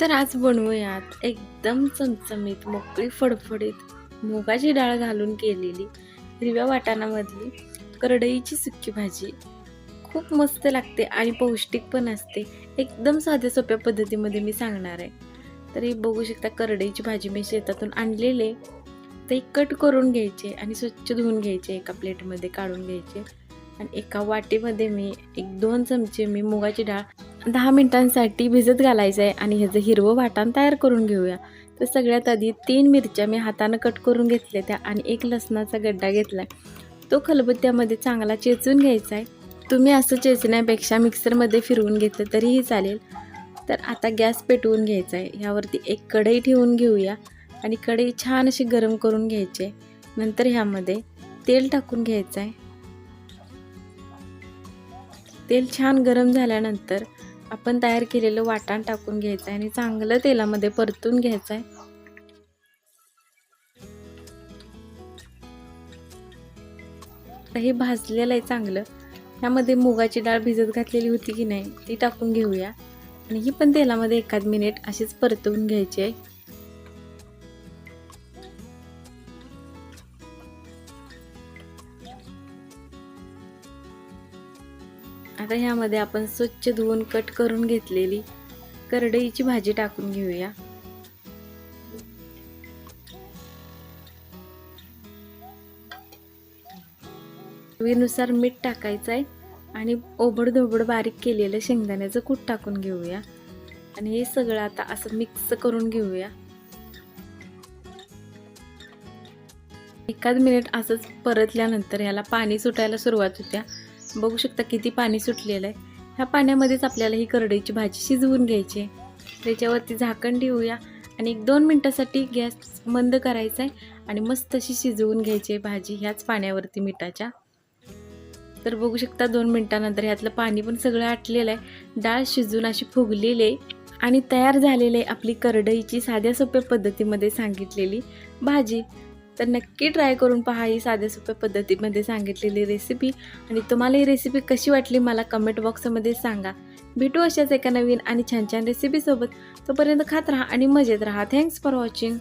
तर आज बनवूयात एकदम चमचमीत मोकळी फडफडीत मुगाची डाळ घालून केलेली हिरव्या वाटाणामधली करडईची सुकी भाजी. खूप मस्त लागते आणि पौष्टिक पण असते. एकदम साध्या सोप्या पद्धतीमध्ये मी सांगणार आहे. तर हे बघू शकता करडईची भाजी मी शेतातून आणलेले ते कट करून घ्यायचे आणि स्वच्छ धुवून घ्यायचे एका प्लेटमध्ये काढून घ्यायचे. आणि एका वाटीमध्ये मी एक दोन चमचे मी मुगाची डाळ दहा मिनिटांसाठी भिजत घालायचं आहे आणि ह्याचं हिरवं वाटण तयार करून घेऊया. तर सगळ्यात आधी तीन मिरच्या मी हातानं कट करून घेतल्या त्या आणि एक लसणाचा गड्डा घेतला तो खलबत्त्यामध्ये चांगला चेचून घ्यायचा आहे तुम्ही असं चेचण्यापेक्षा मिक्सरमध्ये फिरवून घेतलं तरीही चालेल. तर आता गॅस पेटवून घ्यायचा आहे ह्यावरती एक कढई ठेवून घेऊया आणि कढई छान अशी गरम करून घ्यायची आहे. नंतर ह्यामध्ये तेल टाकून घ्यायचं आहे तेल छान गरम झाल्यानंतर आपण तयार केलेलं वाटाण टाकून घ्यायचं आहे आणि चांगलं तेलामध्ये परतून घ्यायचं आहे हे भाजलेलं आहे चांगलं. ह्यामध्ये मुगाची डाळ भिजत घातलेली होती की नाही ती टाकून घेऊया. आणि ही पण तेलामध्ये एखाद मिनिट अशीच परतवून घ्यायची आहे. आता ह्यामध्ये आपण स्वच्छ धुवून कट करून घेतलेली करडईची भाजी टाकून घेऊया. चवीनुसार मीठ टाकायचं आहे आणि ओबडधोबड बारीक केलेलं शेंगदाण्याचं कूट टाकून घेऊया. आणि हे सगळं आता असं मिक्स करून घेऊया. एखाद मिनिट असंच परतल्यानंतर ह्याला पाणी सुटायला सुरुवात होत्या. बघू शकता किती पाणी सुटलेलं आहे. ह्या पाण्यामध्येच आपल्याला ही करडईची भाजी शिजवून घ्यायची आहे. त्याच्यावरती झाकण ठेवूया आणि एक दोन मिनटासाठी गॅस मंद करायचा आहे आणि मस्त अशी शिजवून घ्यायची आहे भाजी ह्याच पाण्यावरती मिठाच्या. तर बघू शकता दोन मिनटानंतर ह्यातलं पाणी पण सगळं आटलेलं आहे. डाळ शिजून अशी फुगलेली आहे आणि तयार झालेली आहे आपली करडईची साध्या सोप्या पद्धतीमध्ये सांगितलेली भाजी. तर नक्की ट्राय करून पहा ही साध्या सोप्या पद्धतीमध्ये सांगितलेली रेसिपी आणि तुम्हाला ही रेसिपी कशी वाटली मला कमेंट बॉक्समध्ये सांगा. भेटू अशाच एका नवीन आणि छान छान रेसिपीसोबत तोपर्यंत खात राहा आणि मजेत राहा. Thanks for watching